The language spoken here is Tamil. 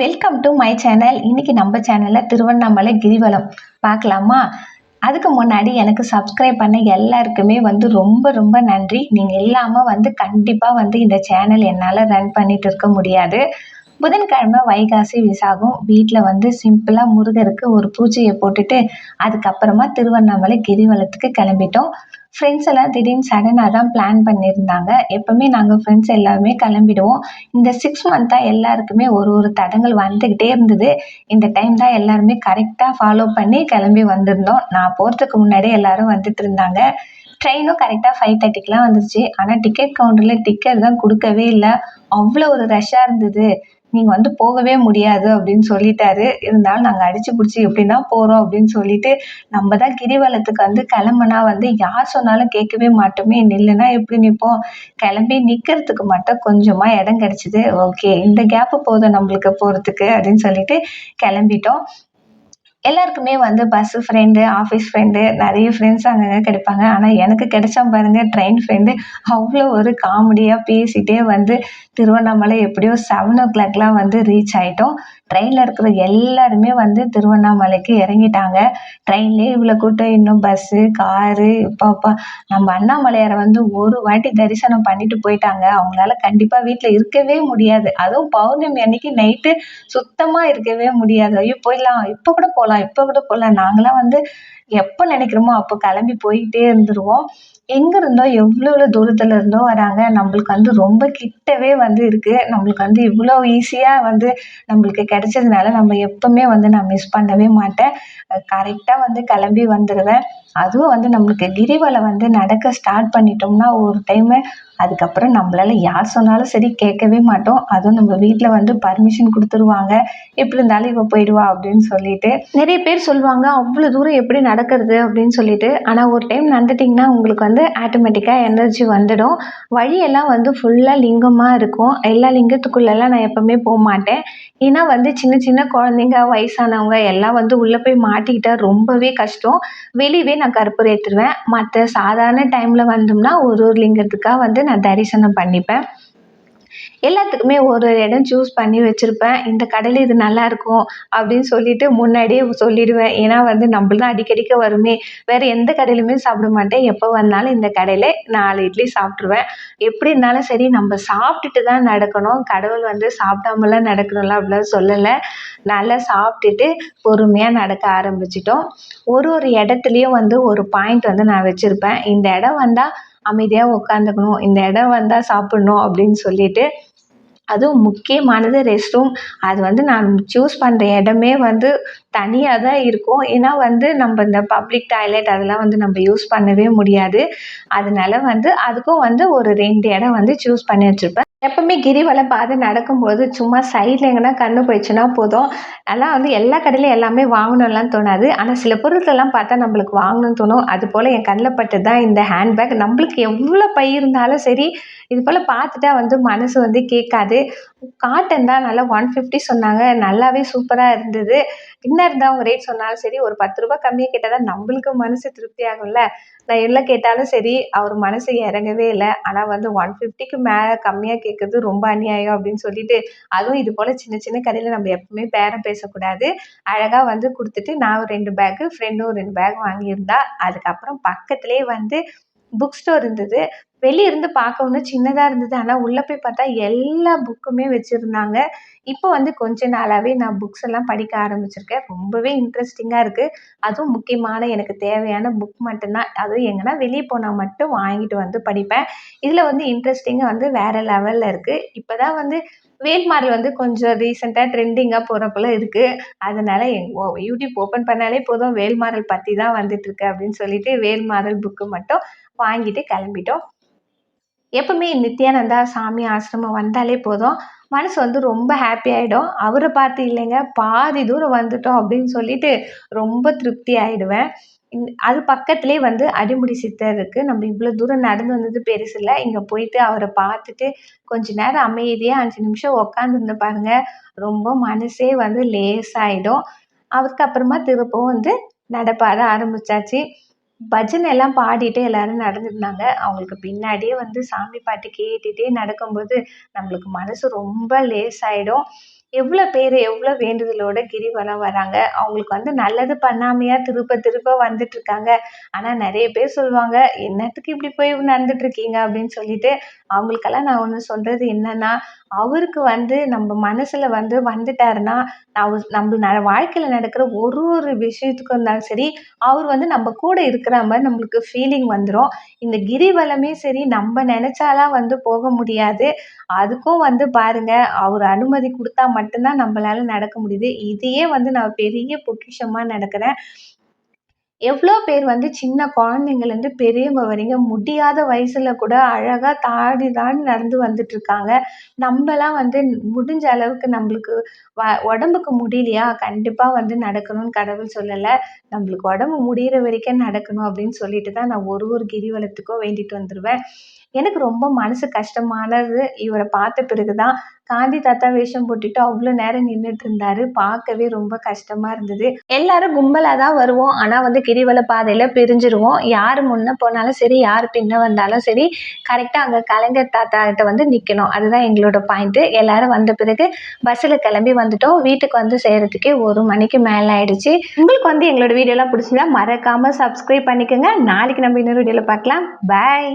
வெல்கம் டு மை சேனல் இன்னைக்கு நம்ம சேனலில் திருவண்ணாமலை கிரிவலம். பார்க்கலாமா? அதுக்கு முன்னாடி எனக்கு சப்ஸ்கிரைப் பண்ண எல்லாருக்குமே வந்து ரொம்ப ரொம்ப நன்றி. நீங்கள் இல்லாமல் வந்து கண்டிப்பாக வந்து இந்த சேனல் என்னால் ரன் பண்ணிட்டு இருக்க முடியாது. புதன்கிழமை வைகாசி விசாகம். வீட்டில் வந்து சிம்பிளாக முருகருக்கு ஒரு பூஜையை போட்டுட்டு அதுக்கப்புறமா திருவண்ணாமலை கிரிவலத்துக்கு கிளம்பிட்டோம். ஃப்ரெண்ட்ஸ் எல்லாம் திடீர்னு சடனாக தான் பிளான் பண்ணியிருந்தாங்க. எப்போவுமே நாங்கள் ஃப்ரெண்ட்ஸ் எல்லாருமே கிளம்பிடுவோம். இந்த சிக்ஸ் மந்த்தாக எல்லாருக்குமே ஒரு ஒரு தடங்கள் வந்துக்கிட்டே இருந்தது. இந்த டைம் தான் எல்லாருமே கரெக்டாக ஃபாலோ பண்ணி கிளம்பி வந்திருந்தோம். நான் போகிறதுக்கு முன்னாடியே எல்லாரும் வந்துட்டு இருந்தாங்க. ட்ரெயினும் கரெக்டாக ஃபைவ் தேர்ட்டிக்கெலாம் வந்துருச்சு. ஆனால் டிக்கெட் கவுண்டரில் டிக்கெட் தான் கொடுக்கவே இல்லை. அவ்வளோ ஒரு ரஷ்ஷாக இருந்தது. நீங்கள் வந்து போகவே முடியாது அப்படின்னு சொல்லிட்டாரு. இருந்தாலும் நாங்கள் அடிச்சு பிடிச்சி எப்படின்னா போகிறோம் அப்படின்னு சொல்லிட்டு நம்ம தான் கிரிவலத்துக்கு வந்து கிளம்புனா வந்து யார் சொன்னாலும் கேட்கவே மாட்டோமே. நில்லுனா எப்படி நிற்போம் கிளம்பி நிற்கிறதுக்கு மட்டும் கொஞ்சமாக இடம் கிடச்சிது. ஓகே இந்த கேப்பு போதும் நம்மளுக்கு போகிறதுக்கு அப்படின்னு சொல்லிட்டு கிளம்பிட்டோம். எல்லாருக்குமே வந்து பஸ்ஸு ஃப்ரெண்டு ஆஃபீஸ் ஃப்ரெண்டு நிறைய ஃப்ரெண்ட்ஸ் அங்கங்கே கிடைப்பாங்க. ஆனால் எனக்கு கிடைச்சா பாருங்கள் ட்ரெயின் ஃப்ரெண்டு அவ்வளோ ஒரு காமெடியாக பேசிகிட்டே வந்து திருவண்ணாமலை எப்படியோ செவன் ஓ கிளாக்லாம் வந்து ரீச் ஆகிட்டோம் ட்ரெயினில் இருக்கிற எல்லாருமே வந்து திருவண்ணாமலைக்கு இறங்கிட்டாங்க. ட்ரெயின்லேயே இவ்வளோ கூட்டம் இன்னும் பஸ்ஸு காரு இப்பாப்பா நம்ம அண்ணாமலையாரை வந்து ஒரு வாட்டி தரிசனம் பண்ணிட்டு போயிட்டாங்க. அவங்களால கண்டிப்பாக வீட்டில் இருக்கவே முடியாது. அதுவும் பௌர்ணமி அன்னைக்கு நைட்டு சுத்தமாக இருக்கவே முடியாது. ஐயோ போயிடலாம். இப்போ கூட போகலாம் இப்போ கூட போகலாம் நாங்களாம் வந்து எப்போ நினைக்கிறோமோ அப்போ கிளம்பி போயிட்டே இருந்துருவோம். எங்கே இருந்தோ எவ்வளோ எவ்வளோ தூரத்தில் இருந்தோ வராங்க. நம்மளுக்கு வந்து ரொம்ப கிட்டவே வந்து இருக்குது நம்மளுக்கு வந்து இவ்வளோ ஈஸியாக வந்து நம்மளுக்கு கிடச்சதுனால நம்ம எப்போவுமே வந்து நான் மிஸ் பண்ணவே மாட்டேன். கரெக்டாக வந்து கிளம்பி வந்துடுவேன் அதுவும் வந்து நம்மளுக்கு கிரிவலம் வந்து நடக்க ஸ்டார்ட் பண்ணிட்டோம்னா ஒரு டைமு அதுக்கப்புறம் நம்மளால யார் சொன்னாலும் சரி கேட்கவே மாட்டோம். அதுவும் நம்ம வீட்டில் வந்து பர்மிஷன் கொடுத்துருவாங்க. எப்படி இருந்தாலும் இவ போயிடுவா அப்படின்னு சொல்லிட்டு நிறைய பேர் சொல்லுவாங்க அவ்வளோ தூரம் எப்படி நடக்கிறது? அப்படின்னு சொல்லிட்டு. ஆனால் ஒரு டைம் நடந்துட்டிங்கன்னா உங்களுக்கு வந்து ஆட்டோமேட்டிக்காக எனர்ஜி வந்துடும். வழியெல்லாம் வந்து ஃபுல்லாக லிங்கமாக இருக்கும். எல்லா லிங்கத்துக்குள்ளெல்லாம் நான் எப்போவுமே போக மாட்டேன். ஏன்னா வந்து சின்ன சின்ன குழந்தைங்க வயசானவங்க எல்லாம் வந்து உள்ளே போய் மாட்டிக்கிட்டால் ரொம்பவே கஷ்டம். வெளியவே நான் கற்பூரம் ஏற்றுருவேன் மற்ற சாதாரண டைமில் வந்தோம்னா ஒரு ஒரு லிங்கத்துக்காக வந்து நான் நான் தரிசனம் பண்ணிப்பேன். எல்லாத்துக்குமே ஒரு ஒரு இடம் சூஸ் பண்ணி வச்சுருப்பேன். இந்த கடையில் இது நல்லாயிருக்கும் அப்படின்னு சொல்லிட்டு முன்னாடியே சொல்லிடுவேன். ஏன்னா வந்து நம்மள தான் அடிக்கடிக்க வருமே. வேறு எந்த கடையிலுமே சாப்பிட மாட்டேன். எப்போ வந்தாலும் இந்த கடையில் நாலு இட்லி சாப்பிட்ருவேன் எப்படி இருந்தாலும் சரி நம்ம சாப்பிட்டுட்டு தான் நடக்கணும். கடவுள் வந்து சாப்பிடாமலாம் நடக்கணும்ல அப்படிலாம் சொல்லலை. நல்லா சாப்பிட்டுட்டு பொறுமையாக நடக்க ஆரம்பிச்சிட்டோம். ஒரு ஒரு இடத்துலையும் வந்து ஒரு பாயிண்ட் வந்து நான் வச்சுருப்பேன். இந்த இடம் வந்தால் அமைதியாக உட்காந்துக்கணும். இந்த இடம் வந்தால் சாப்பிட்ணும் அப்படின்னு சொல்லிட்டு அதுவும் முக்கியமானது ரெஸ்ட் ரூம் அது வந்து நான் சூஸ் பண்ணுற இடமே வந்து தனியாக தான் இருக்கும். ஏன்னா வந்து நம்ம இந்த பப்ளிக் டாய்லெட் அதெல்லாம் வந்து நம்ம யூஸ் பண்ணவே முடியாது. அதனால வந்து அதுக்கும் வந்து ஒரு ரெண்டு இடம் வந்து சூஸ் பண்ணி வச்சுருப்பேன். எப்பவுமே கிரிவலம் பாதை நடக்கும்போது சும்மா சைடில் எங்கன்னா கண்ணு போயிடுச்சுன்னா போதும். அதெல்லாம் வந்து எல்லா கடையிலையும் எல்லாமே வாங்கணும்லாம் தோணாது. ஆனால் சில பொருட்கள்லாம் பார்த்தா நம்மளுக்கு வாங்கணும்னு தோணும். அது போல் என் கண்ணில் பட்டு தான் இந்த ஹேண்ட்பேக் நம்மளுக்கு எவ்வளோ பை இருந்தாலும் சரி இது போல் பார்த்துட்டா வந்து மனசு வந்து கேட்காது. காட்டன் தான் நல்லா ஒன் ஃபிஃப்டி சொன்னாங்க. நல்லாவே சூப்பராக இருந்தது. இன்னர் இருந்தால் அவங்க ரேட் சொன்னாலும் சரி ஒரு பத்து ரூபா கம்மியாக கேட்டால் தான் நம்மளுக்கு மனசு திருப்தி ஆகும்ல. நான் எவ்வளோ கேட்டாலும் சரி அவர் மனசு இறங்கவே இல்லை. ஆனால் வந்து ஒன் ஃபிஃப்டிக்கு மேலே கம்மியாக கேட்குறது ரொம்ப அநியாயம் அப்படின்னு சொல்லிட்டு அதுவும் இது போல் சின்ன சின்ன கடையில் நம்ம எப்பவுமே பேரம் பேசக்கூடாது. அழகாக வந்து கொடுத்துட்டு நான் ரெண்டு பேக்கு ஃப்ரெண்டும் ரெண்டு பேக் வாங்கியிருந்தா அதுக்கப்புறம் பக்கத்துலேயே வந்து புக் ஸ்டோர் இருந்தது. வெளியே இருந்து பார்க்க சின்னதாக இருந்தது. ஆனால் உள்ளே போய் பார்த்தா எல்லா புக்குமே வச்சுருந்தாங்க. இப்போ வந்து கொஞ்ச நாளாகவே நான் புக்ஸ் எல்லாம் படிக்க ஆரம்பிச்சிருக்கேன். ரொம்பவே இன்ட்ரெஸ்டிங்காக இருக்குது அதுவும் முக்கியமான எனக்கு தேவையான புக் மட்டும்தான். அதுவும் எங்கன்னா வெளியே போனால் மட்டும் வாங்கிட்டு வந்து படிப்பேன். இதில் வந்து இன்ட்ரெஸ்டிங்காக வந்து வேறு லெவலில் இருக்குது இப்போ தான் வந்து வேல்மாரல் வந்து கொஞ்சம் ரீசெண்டாக ட்ரெண்டிங்காக போகிறப்போல இருக்குது அதனால் எங் ஓ யூடியூப் ஓப்பன் பண்ணாலே போதும். வேல்மாரல் பற்றி தான் வந்துட்டுருக்கு அப்படின்னு சொல்லிட்டு வேல்மாரல் புக்கு மட்டும் வாங்கிட்டு கிளம்பிட்டோம். எப்பவுமே நித்யானந்தா சாமி ஆசிரமம் வந்தாலே போதும். மனசு வந்து ரொம்ப ஹாப்பி ஆகிடும் அவரை பார்த்து இல்லைங்க பாதி தூரம் வந்துட்டோம் அப்படின்னு சொல்லிட்டு ரொம்ப திருப்தி ஆகிடுவேன் அது பக்கத்துலேயே வந்து அடிமுடி சித்தர் இருக்குது நம்ம இவ்வளோ தூரம் நடந்து வந்தது பெருசு இல்லை. இங்கே போயிட்டு அவரை பார்த்துட்டு கொஞ்ச நேரம் அமைதியாக அஞ்சு நிமிஷம் உக்காந்துருந்து பாருங்கள் ரொம்ப மனசே வந்து லேசாகிடும் அதுக்கப்புறமா திருப்பவும் வந்து நடப்பாத ஆரம்பித்தாச்சு பஜனை எல்லாம் பாடிட்டு எல்லாரும் நடந்துருந்தாங்க. அவங்களுக்கு பின்னாடியே வந்து சாமி பாட்டு கேட்டுகிட்டே நடக்கும்போது நம்மளுக்கு மனசு ரொம்ப லேசாயிடும். எவ்வளோ பேர் எவ்வளோ வேண்டுதலோட கிரிவலம் வராங்க. அவங்களுக்கு வந்து நல்லது பண்ணாமையாக திருப்ப திருப்ப வந்துட்டு இருக்காங்க ஆனால் நிறைய பேர் சொல்லுவாங்க என்னத்துக்கு இப்படி போய் நடந்துட்டு இருக்கீங்க அப்படின்னு சொல்லிட்டு அவங்களுக்கெல்லாம் நான் ஒன்று சொல்கிறது என்னன்னா அவருக்கு வந்து நம்ம மனசில் வந்து வந்துட்டாருன்னா அவர் நம்ம ந வாழ்க்கையில் நடக்கிற ஒரு ஒரு விஷயத்துக்கும் இருந்தாலும் சரி அவர் வந்து நம்ம கூட இருக்கிற மாதிரி நம்மளுக்கு ஃபீலிங் வந்துடும் இந்த கிரிவலமே சரி நம்ம நினச்சாலாம் வந்து போக முடியாது. அதுக்கும் வந்து பாருங்க அவர் அனுமதி கொடுத்தா மட்டும்தான் நம்மளால நடக்க முடியுது. இதையே வந்து நான் பெரிய பொக்கிஷமாக நடக்கிறேன். எவ்வளோ பேர் வந்து சின்ன குழந்தைங்கள்லேருந்து பெரியவங்க வரைக்கும் முடியாத வயசில் கூட அழகாக தாடி தாடி நடந்து வந்துட்டுருக்காங்க. நம்மலாம் வந்து முடிஞ்ச அளவுக்கு நம்மளுக்கு வ உடம்புக்கு முடியலையா? கண்டிப்பாக வந்து நடக்கணும்னு கடவுள் சொல்லலை. நம்மளுக்கு உடம்பு முடிகிற வரைக்கும் நடக்கணும் அப்படின்னு சொல்லிட்டு தான் நான் ஒரு ஒரு கிரிவலத்துக்கும் வேண்டிட்டு வந்துடுவேன் எனக்கு ரொம்ப மனசு கஷ்டமானது. இவரை பார்த்த பிறகு தான் காந்தி தாத்தா வேஷம் போட்டுட்டு அவ்வளோ நேரம் நின்றுட்டு இருந்தாரு. பார்க்கவே ரொம்ப கஷ்டமா இருந்தது. எல்லாரும் கும்பலாக தான் வருவோம். ஆனால் வந்து கிரிவல பாதையில் பிரிஞ்சிருவோம். யார் முன்ன போனாலும் சரி யார் பின்ன வந்தாலும் சரி கரெக்டாக அங்கே கலைஞர் தாத்தா கிட்ட வந்து நிற்கணும் அதுதான் எங்களோட பாயிண்ட்டு எல்லாரும் வந்த பிறகு பஸ்ஸில் கிளம்பி வந்துட்டோம். வீட்டுக்கு வந்து செய்கிறதுக்கே ஒரு மணிக்கு மேலே ஆயிடுச்சு. உங்களுக்கு வந்து எங்களோட வீடியோலாம் பிடிச்சிருந்தா மறக்காமல் சப்ஸ்கிரைப் பண்ணிக்கோங்க. நாளைக்கு நம்ம இன்னொரு வீடியோவில் பார்க்கலாம். பாய்